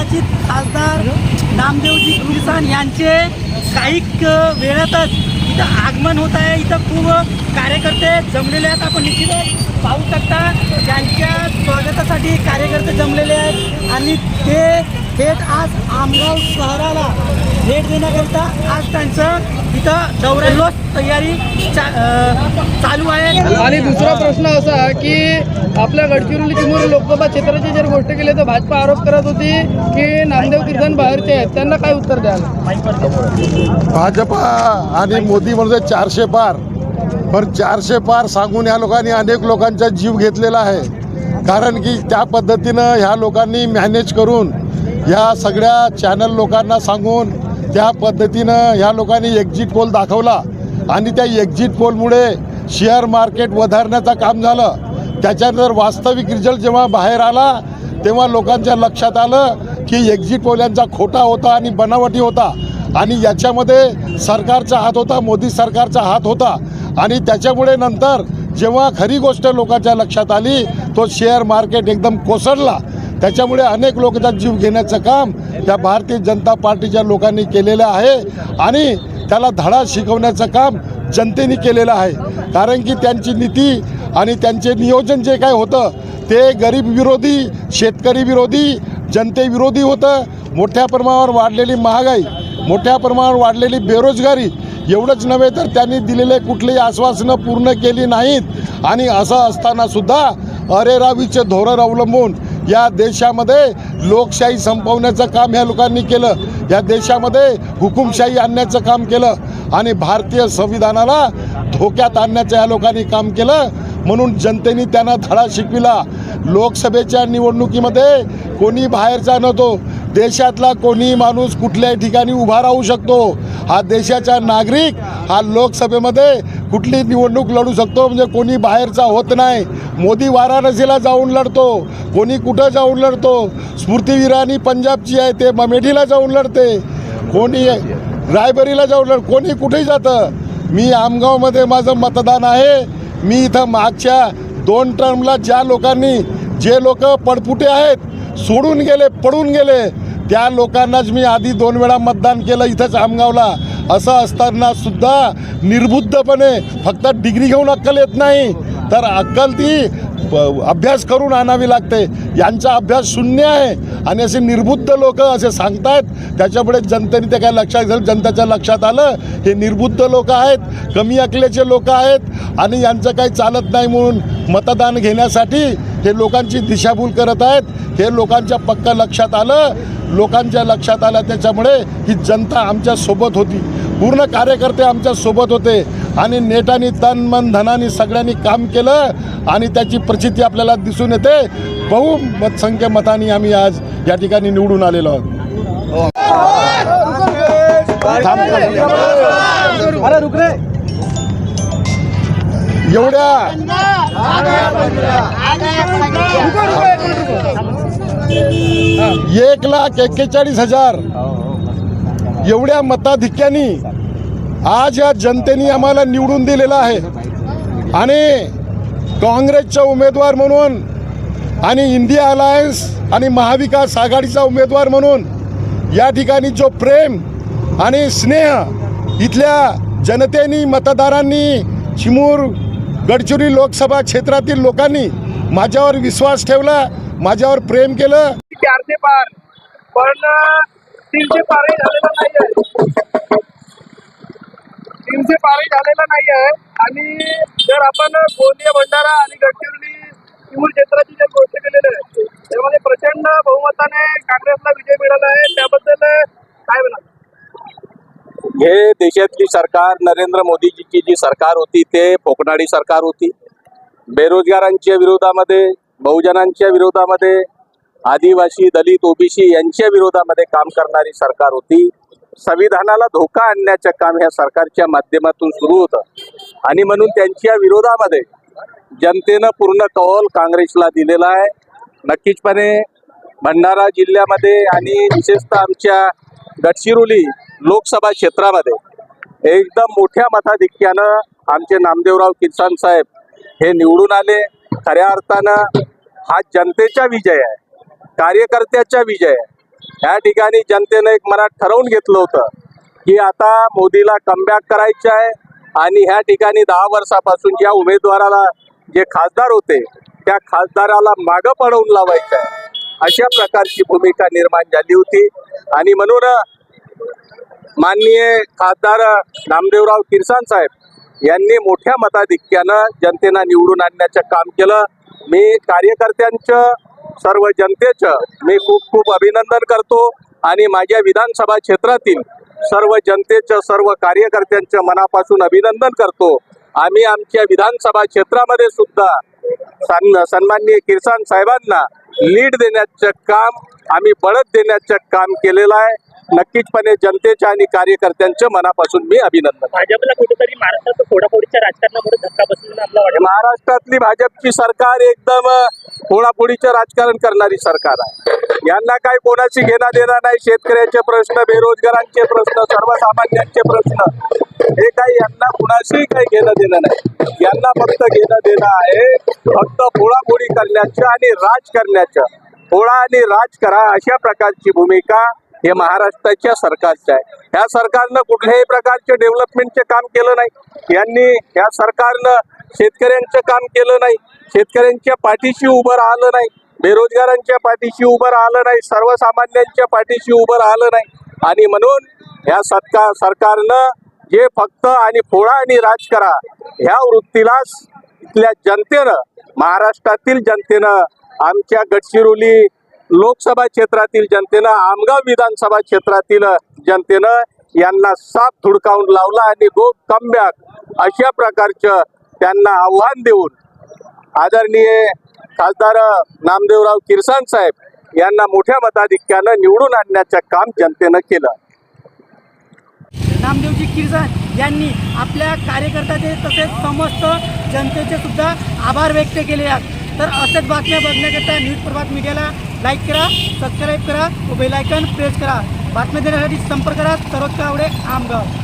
नवनिर्वाचित खासदार नामदेवजी किसान यांचे काही वेळातच इथं आगमन होत आहे. इथं खूप कार्यकर्ते जमलेले आहेत. आपण निश्चितच पाहू शकता त्यांच्या स्वागतासाठी कार्यकर्ते जमलेले आहेत. आणि ते थेट आज आमगाव शहराला भेट देण्याकरिता आज त्यांचं इथं दौऱ्याला तयारी चा चालू आहे. आणि दुसरा प्रश्न असा की आपल्या गडचिरोली चिमूर लोकसभा क्षेत्राची जर गोष्ट केली तर भाजपा आरोप करत होती की नामदेव कीर्तन बाहेरचे आहेत. त्यांना काय उत्तर द्याल? भाजपा आणि मोदी म्हणते चारशे पार. पण चारशे पार सांगून ह्या लोकांनी अनेक लोकांचा जीव घेतलेला आहे. कारण की त्या पद्धतीनं ह्या लोकांनी मॅनेज करून ह्या सगळ्या चॅनल लोकांना सांगून त्या पद्धतीनं ह्या लोकांनी एक्झिट पोल दाखवला. आणि त्या एक्झिट पोलमुळे शेअर मार्केट वधारण्याचं काम झालं. त्याच्यानंतर वास्तविक रिझल्ट जेव्हा बाहेर आला तेव्हा लोकांच्या लक्षात आलं की एक्झिट पोल यांचा खोटा होता आणि बनावटी होता. आणि याच्यामध्ये सरकारचा हात होता मोदी सरकारचा हात होता. आणि त्याच्यामुळे नंतर जेव्हा खरी गोष्ट लोकांच्या लक्षात आली तो शेअर मार्केट एकदम कोसळला. त्याच्यामुळे अनेक लोकांचा जीव घेण्याचं काम त्या भारतीय जनता पार्टीच्या लोकांनी केलेलं आहे आणि त्याला धडा शिकवण्याचं काम जनतेने केलेलं आहे. कारण की त्यांची नीती आणि त्यांचे नियोजन जे काय होतं ते गरीब विरोधी शेतकरी विरोधी जनतेविरोधी होतं. मोठ्या प्रमाणावर वाढलेली महागाई मोठ्या प्रमाणावर वाढलेली बेरोजगारी एवढंच नव्हे तर त्यांनी दिलेले कुठलेही आश्वासनं पूर्ण केली नाहीत. आणि असं असतानासुद्धा अरेरावीचे धोरण अवलंबून या देशामध्ये लोकशाही संपवण्याचं काम ह्या लोकांनी केलं. या देशामध्ये हुकुमशाही आणण्याचं काम केलं. आणि भारतीय संविधानाला धोक्यात आणण्याचं या लोकांनी काम केलं. म्हणून जनतेने त्यांना धडा शिकविला. लोकसभेच्या निवडणुकीमध्ये कोणी बाहेरचा नव्हतो देशातला कोणी माणूस कुठल्याही ठिकाणी उभा राहू शकतो. हा देशाचा नागरिक हा लोकसभेमध्ये कुठली निवडणूक लढू शकतो म्हणजे कोणी बाहेरचा होत नाही. मोदी वाराणसीला जाऊन लढतो कोणी कुठं जाऊन लढतो. स्मृती इराणी पंजाबची आहे ते ममेठीला जाऊन लढते. कोणी रायबरीला जाऊन लढ कोणी कुठेही जातं. मी आमगावमध्ये माझं मतदान आहे. मी इथं मागच्या दोन टर्मला ज्या लोकांनी जे लोक पडपुटे आहेत सोडून गेले पडून गेले त्या लोकांनाच मी आधी दोन वेळा मतदान केलं इथंच आमगावला. असं असताना सुद्धा निर्बुद्धपणे फक्त डिग्री घेऊन अक्कल येत नाही. तर अक्कल ती अभ्यास करून आणावी लागते. यांचा अभ्यास शून्य आहे. आणि असे निर्बुद्ध लोक असे सांगतायत त्याच्यामुळे जनतेने ते काय लक्षात घेतलं जनतेच्या लक्षात आलं हे निर्बुद्ध लोक आहेत कमी अकलेचे लोक आहेत आणि यांचं काही चालत नाही म्हणून मतदान घेण्यासाठी हे लोकांची दिशाभूल करत आहेत. हे लोकांच्या पक्का लक्षात आलं. लोकांच्या लक्षात आलं त्याच्यामुळे ही जनता आमच्यासोबत होती. पूर्ण कार्यकर्ते आमच्यासोबत होते आणि नेटाने तन मन धनाने सगळ्यांनी काम केलं आणि त्याची प्रचिती आपल्याला दिसून येते. बहुमतसंख्य मताने आम्ही आज या ठिकाणी निवडून आलेलो आहोत. एवढ्या एक लाख एक्केचाळीस हजार एवढ्या मताधिक्याने आज या जनतेने आम्हाला निवडून दिलेलं आहे. आणि काँग्रेसचा उमेदवार म्हणून आणि इंडिया अलायन्स आणि महाविकास आघाडीचा उमेदवार म्हणून या ठिकाणी जो प्रेम आणि स्नेह इथल्या जनतेनी मतदारांनी चिमूर गडचिरोली लोकसभा क्षेत्रातील लोकांनी माझ्यावर विश्वास ठेवला माझ्यावर प्रेम केलं. पण तीनशे पारही झालेला नाही आहे तीनशे पारही झालेला नाही आहे आणि जर आपण गोंदिया भंडारा आणि गडचिरोली चिमूर क्षेत्राची जर गोष्ट केलेली आहे त्यामध्ये प्रचंड बहुमताने काँग्रेसला विजय मिळाला आहे. त्याबद्दल काय म्हणाल? हे देशातली सरकार नरेंद्र मोदीजीची जी सरकार होती ते फोकनाडी सरकार होती. बेरोजगारांच्या विरोधामध्ये बहुजनांच्या विरोधामध्ये आदिवासी दलित ओबीसी यांच्या विरोधामध्ये काम करणारी सरकार होती. संविधानाला धोका आणण्याचं काम ह्या सरकारच्या माध्यमातून सुरू होतं. आणि म्हणून त्यांच्या विरोधामध्ये जनतेनं पूर्ण कौल काँग्रेसला दिलेला आहे. नक्कीचपणे भंडारा जिल्ह्यामध्ये आणि विशेषतः आमच्या गडचिरोली लोकसभा क्षेत्रामध्ये एकदम मोठ्या मताधिक्यानं आमचे नामदेवराव किसान साहेब हे निवडून आले. खऱ्या अर्थानं हा जनतेचा विजय आहे. कार्यकर्त्याचा विजय. या ठिकाणी जनतेनं एक मनात ठरवून घेतलं होतं की आता मोदीला कमबॅक करायचं आहे आणि ह्या ठिकाणी दहा वर्षापासून ज्या उमेदवाराला जे खासदार होते त्या खासदाराला मागं पडवून लावायचं आहे. अशा प्रकारची भूमिका निर्माण झाली होती आणि म्हणून माननीय खासदार नामदेवराव किरसान साहेब यांनी मोठ्या मताधिक्यानं जनतेला निवडून आणण्याचं काम केलं. मी कार्यकर्त्यांचं सर्व जनतेचं मी खूप खूप अभिनंदन करतो आणि माझ्या विधानसभा क्षेत्रातील सर्व जनतेचं सर्व कार्यकर्त्यांचं मनापासून अभिनंदन करतो. आम्ही आमच्या विधानसभा क्षेत्रामध्ये सुद्धा सन सन्माननीय किरसान साहेबांना लीड देण्याचं काम आम्ही बळत देण्याचं काम केलेलं आहे. नक्कीचपणे जनतेच्या आणि कार्यकर्त्यांचं मनापासून मी अभिनंदन भाजपला कुठेतरी महाराष्ट्रात फोडाफोडीच्या राजकारणामुळे धक्का बसलेला आपला महाराष्ट्रातली भाजपची सरकार एकदम फोडाफोडीचं राजकारण करणारी सरकार आहे. यांना काय कोणाची घेणं देणं नाही शेतकऱ्याचे प्रश्न बेरोजगारांचे प्रश्न सर्वसामान्यांचे प्रश्न हे काही यांना कुणाशी काही घेणं देणं नाही. यांना फक्त घेणं देणं आहे फक्त फोडाफोडी करण्याचं आणि राज करण्याचं. फोडा आणि राज करा अशा प्रकारची भूमिका हे महाराष्ट्राच्या सरकारचं आहे. ह्या सरकारनं कुठल्याही प्रकारचे डेव्हलपमेंटचे काम केलं नाही. यांनी ह्या सरकारनं शेतकऱ्यांचं काम केलं नाही. शेतकऱ्यांच्या पाठीशी उभं राहिलं नाही. बेरोजगारांच्या पाठीशी उभं राहिलं नाही. सर्वसामान्यांच्या पाठीशी उभं राहिलं नाही. आणि म्हणून ह्या सरकार सरकारनं जे फक्त आणि फोळा आणि राज करा ह्या वृत्तीला इथल्या जनतेनं महाराष्ट्रातील जनतेनं आमच्या गडचिरोली लोकसभा क्षेत्रातील जनतेनं आमगाव विधानसभा क्षेत्रातील जनतेनं यांना साथ धुडकावून लावला आणि गो कमबॅक अशा प्रकारचं त्यांना आव्हान देऊन आदरणीय खासदार नामदेवराव किरसान साहेब यांना मोठ्या मताधिक्यानं निवडून आणण्याचं काम जनतेनं केलं. नामदेवजी किरसान यांनी आपल्या कार्यकर्त्याचे तसेच समस्त जनतेचे सुद्धा आभार व्यक्त केले आहेत. तर असेच बातम्या बघण्याकरता न्यूज प्रभात मीडियाला लाईक करा सबस्क्राईब करा व बेलायकन प्रेस करा. बातम्या देण्यासाठी संपर्क करा. सरोज कावडे आमगाव.